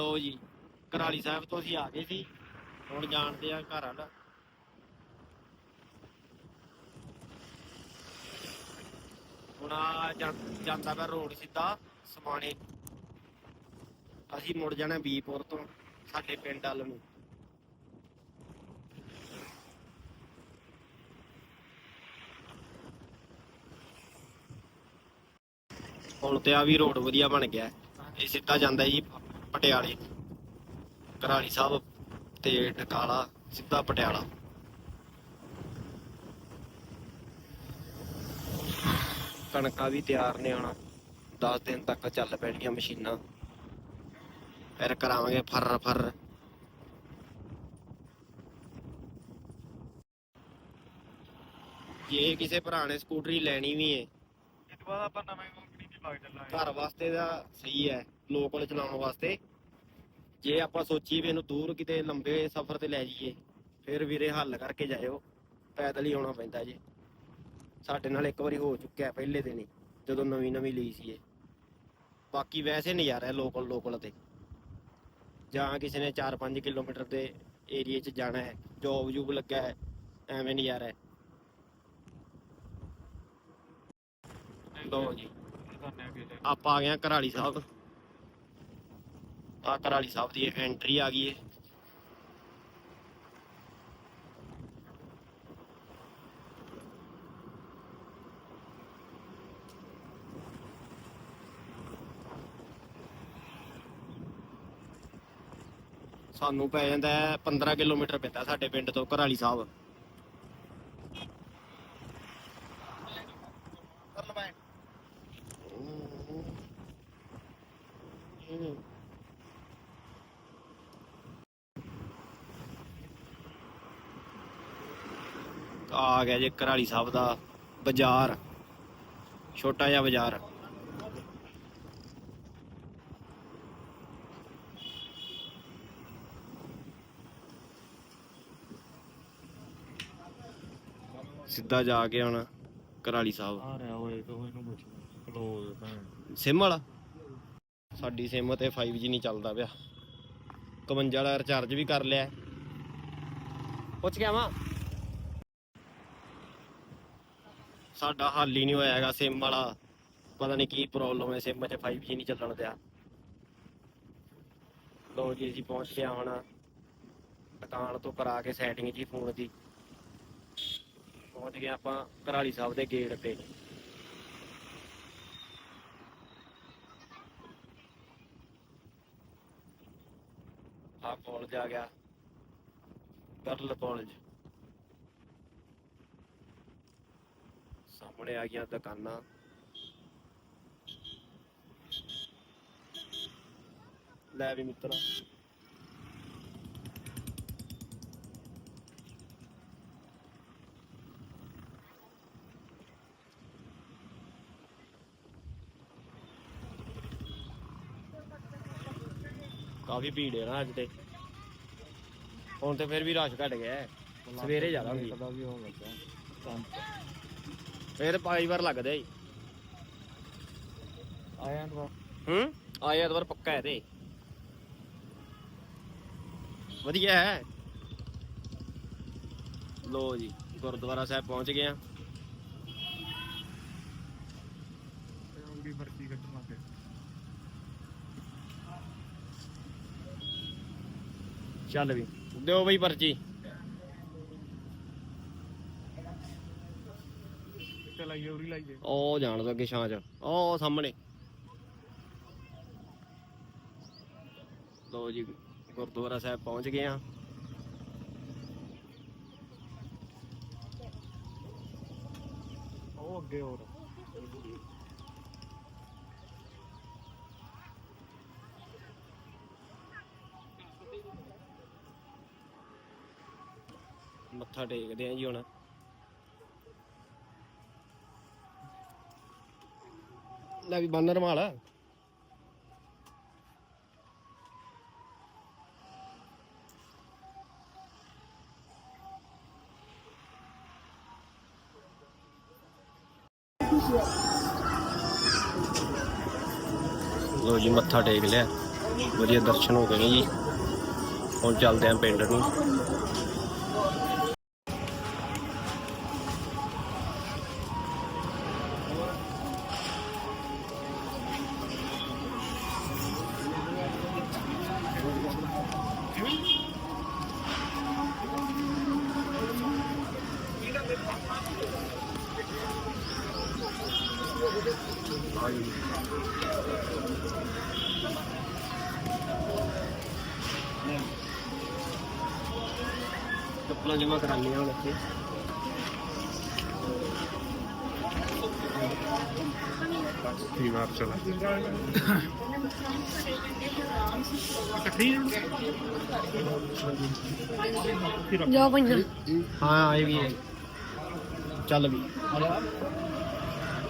ਲੋ ਜੀ। ਕਰਾਲੀ ਸਾਹਿਬ ਤੋਂ ਅਸੀਂ ਆ ਗਏ ਸੀ। ਹੁਣ ਜਾਣਦੇ ਆ ਘਰ ਵੱਲ। ਹੁਣ ਆ ਜਾਂਦਾ ਪਿਆ ਰੋਡ ਸਿੱਧਾ ਸਮਾਣੇ। ਅਸੀਂ ਮੁੜ ਜਾਣਾ ਬੀਪੁਰ ਤੋਂ, ਸਾਡੇ ਪਿੰਡ ਵੱਲ ਨੂੰ। ਹੁਣ ਤੇ ਆ ਵੀ ਰੋਡ ਵਧੀਆ ਬਣ ਗਿਆ। ਇਹ ਸਿੱਧਾ ਜਾਂਦਾ ਜੀ। ਪਟਿਆਲੇ। ਕਰਾਲੀ ਸਾਹਿਬ ਤੇ ਟਕਾਲਾ ਸਿੱਧਾ ਪਟਿਆਲਾ। ਕਣਕਾਂ ਵੀ ਤਿਆਰ ਨੇ ਹੁਣ। 10 ਦਿਨ ਤੱਕ ਚੱਲ ਪੈਣੀਆਂ ਮਸ਼ੀਨਾਂ। ਫਿਰ ਕਰਾਵਾਂਗੇ ਫਰ ਫਰ। ਜੇ ਕਿਸੇ ਭਰਾ ਨੇ ਸਕੂਟਰੀ ਲੈਣੀ ਵੀ ਏ ਇਸ ਤੋਂ ਬਾਅਦ ਆਪਾਂ ਨਵੇਂ ਕੰਪਨੀ ਦੀ ਲੱਗ ਚੱਲਾਂਗੇ। ਘਰ ਵਾਸਤੇ ਦਾ ਸਹੀ ਹੈ ਲੋਕਲ ਚਲਾਉਣ ਵਾਸਤੇ। ਜੇ ਆਪਾਂ ਸੋਚੀਏ ਵੀ ਇਹਨੂੰ ਦੂਰ ਕਿਤੇ ਲੰਬੇ ਸਫ਼ਰ ਤੇ ਲੈ ਜਾਈਏ, ਫਿਰ ਵੀਰੇ ਹੱਲ ਕਰਕੇ ਜਾਇਓ, ਪੈਦਲ ਹੀ ਆਉਣਾ ਪੈਂਦਾ ਜੀ। ਸਾਡੇ ਨਾਲ ਇੱਕ ਵਾਰੀ ਹੋ ਚੁੱਕਿਆ ਪਹਿਲੇ ਦਿਨ ਹੀ, ਜਦੋਂ ਨਵੀਂ ਨਵੀਂ ਲਈ ਸੀ ਇਹ। ਬਾਕੀ ਵੈਸੇ ਨਜ਼ਾਰਾ ਹੈ ਲੋਕਲ ਲੋਕਲ ਤੇ। ਜਾਂ ਕਿਸੇ ਨੇ 4-5 ਕਿਲੋਮੀਟਰ ਦੇ ਏਰੀਏ 'ਚ ਜਾਣਾ ਹੈ, ਜੋਬ ਜੂਬ ਲੱਗਾ ਹੈ, ਐਵੇਂ ਨਜ਼ਾਰਾ ਹੈ। ਲਓ ਜੀ, ਆਪਾਂ ਆ ਗਏ ਕਰਾਲੀ ਸਾਹਿਬ। ਆ ਘਰਾਲੀ ਸਾਹਿਬ ਦੀ ਐਂਟਰੀ ਆ ਗਈ ਹੈ ਸਾਨੂੰ ਪੈ ਜਾਂਦਾ ਹੈ 15 ਕਿਲੋਮੀਟਰ ਪੈਂਦਾ ਸਾਡੇ ਪਿੰਡ ਤੋਂ ਘਰਾਲੀ ਸਾਹਿਬ। ਆ ਗਿਆ ਜੇ ਘਰਾਲੀ ਸਾਹਿਬ ਦਾ ਬਾਜ਼ਾਰ ਛੋਟਾ ਜਿਹਾ ਬਾਜ਼ਾਰ। ਸਿੱਧਾ ਜਾ ਕੇ ਹੁਣ ਘਰਾਲੀ ਸਾਹਿਬ। ਆ ਰਿਹਾ ਓਏ ਤੂੰ ਇਹਨੂੰ ਪੁੱਛ ਕਲੋਜ਼ ਭੈਣ। ਸਿਮ ਵਾਲਾ? ਸਾਡੀ ਸਿਮ ਤੇ 5G ਨਹੀਂ ਚੱਲਦਾ ਪਿਆ। 51 ਵਾਲਾ ਰਿਚਾਰਜ ਵੀ ਕਰ ਲਿਆ। ਪੁੱਛ ਗਿਆ ਵਾ ਸਾਡਾ ਹੱਲ ਹੀ ਨਹੀਂ ਹੋਇਆ ਹੈਗਾ ਸਿਮ ਵਾਲਾ। ਪਤਾ ਨਹੀਂ ਕੀ ਪ੍ਰੋਬਲਮ ਹੈ ਸਿਮ 'ਚ 5G ਨਹੀਂ ਚੱਲਣ ਦਿਆ। ਲੋ ਜੀ, ਅਸੀਂ ਪਹੁੰਚ ਗਿਆ ਹੁਣ ਦੁਕਾਨ ਤੋਂ ਕਰਾ ਕੇ ਸੈਟਿੰਗ ਜੀ ਫੋਨ ਦੀ। ਪਹੁੰਚ ਗਏ ਆਪਾਂ ਘਰਾਲੀ ਸਾਹਿਬ ਦੇ ਗੇਟ ਤੇ। ਆ ਕਾਲਜ ਆ ਗਿਆ। ਗਰਲ ਕਾਲਜ ਸਾਹਮਣੇ ਆ ਗਈਆਂ ਦੁਕਾਨਾਂ। ਲੈ ਵੀ ਮਿੱਤਰਾ। ਕਾਫੀ ਭੀੜ ਹੈ ਨਾ ਅੱਜ ਤੇ। ਹੁਣ ਤੇ ਫਿਰ ਵੀ ਰਸ਼ ਘਟ ਗਿਆ ਹੈ। ਸਵੇਰੇ ਜ਼ਿਆਦਾ ਹੁੰਦੀ ਕਦਾ ਵੀ ਹੋਣ ਲੱਗਾ ਕੰਮ ਫਿਰ ਪਾਈ ਵਾਰ ਲੱਗਦਾ ਈ ਆਇਆ ਨਾ ਹੂੰ? ਆਇਆ ਐਤਵਾਰ ਪੱਕਾ ਹੈ ਤੇ। ਵਧੀਆ ਹੈ। ਲੋ ਜੀ ਗੁਰਦੁਆਰਾ ਸਾਹਿਬ ਪਹੁੰਚ ਗਏ ਆ। ਉਹਦੀ ਵਰਤੀ ਕੱਟਣਾ ਤੇ ਚੱਲ ਵੀ। ਦਿਓ ਬਈ ਪਰਚੀ। ਤੇ ਲਾਈਏ ਉਰੀ ਲਾਈਏ। ਉਹ ਜਾਣ ਦੋ ਅੱਗੇ ਛਾਂ ਚ। ਉਹ ਸਾਹਮਣੇ। ਲੋ ਜੀ ਗੁਰਦੁਆਰਾ ਸਾਹਿਬ ਪਹੁੰਚ ਗਏ ਆ ਉਹ ਅੱਗੇ ਹੋਰ। ਮੱਥਾ ਟੇਕਦੇ ਆ ਜੀ ਹੁਣ। ਲੈ ਵੀ ਬੰਨਰ ਮਾਲ ਲੋ ਜੀ, ਮੱਥਾ ਟੇਕ ਲਿਆ। ਵਧੀਆ ਦਰਸ਼ਨ ਹੋ ਗਏ ਜੀ। ਹੁਣ ਚੱਲਦੇ ਆਂ ਪਿੰਡ ਨੂੰ। ਚੱਪਲਾਂ ਜਮਾ ਕਰਾਉਣੀਆਂ ਹੁਣ ਇੱਥੇ। ਠੀਕ ਵਾਰ ਚਲਾ। ਜਾਓ ਪੰਜਾ ਹਾਂ ਆਏ ਵੀ ਹੈ। ਚੱਲ ਵੀ।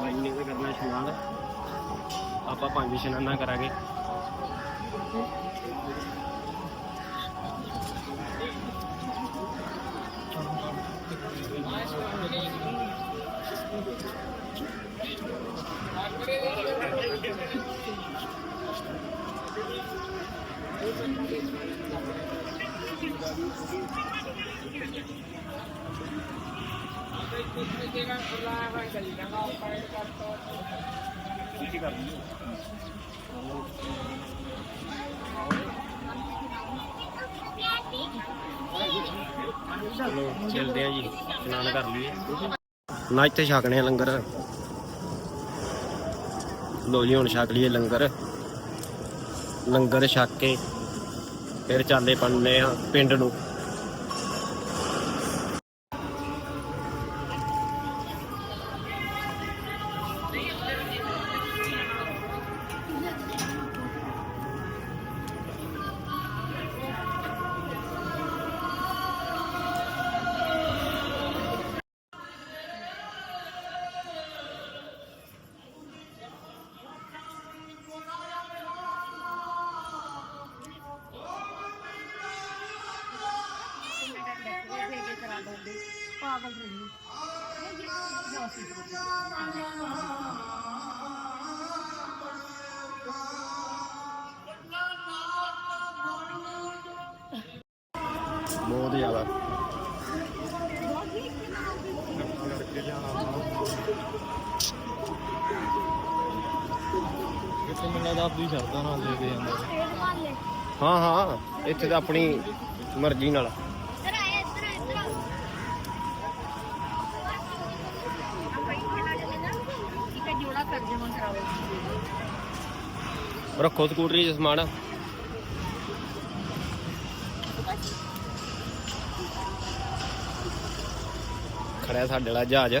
ਭਾਈ ਨੇ ਤਾਂ ਕਰਨਾ ਇਸ਼ਨਾਨ ਆਪਾਂ ਪੰਜ ਇਸ਼ਨਾਨਾਂ ਕਰਾਂਗੇ। ਚਲੋ ਚੱਲਦੇ ਆ ਜੀ, ਇਸ਼ਨਾਨ ਕਰ ਲਈਏ। ਨਾ ਇੱਥੇ ਛਕਣੇ ਆ ਲੰਗਰ। ਲੋ ਜੀ, ਹੁਣ ਛਕ ਲਈਏ ਲੰਗਰ। ਲੰਗਰ ਛਕ ਕੇ ਫਿਰ ਚਾਲੇ ਪੰਨੇ ਆ ਪਿੰਡ ਨੂੰ। ਬਹੁਤ ਜ਼ਿਆਦਾ। ਕਿਤੇ ਮੈਨੂੰ ਲੱਗਦਾ ਆਪਣੀ ਸ਼ਰਤਾਂ ਨਾਲ ਲੈ ਕੇ ਜਾਂਦਾ। ਹਾਂ ਹਾਂ ਇੱਥੇ ਤਾਂ ਆਪਣੀ ਮਰਜ਼ੀ ਨਾਲ। ਇੱਕ ਜਮਾ ਕਰਾਓ ਰੱਖੋ ਸਕੂਟਰੀ 'ਚ ਸਮਾਨ। ਖੜਿਆ ਸਾਡੇ ਵਾਲਾ ਜਹਾਜ਼।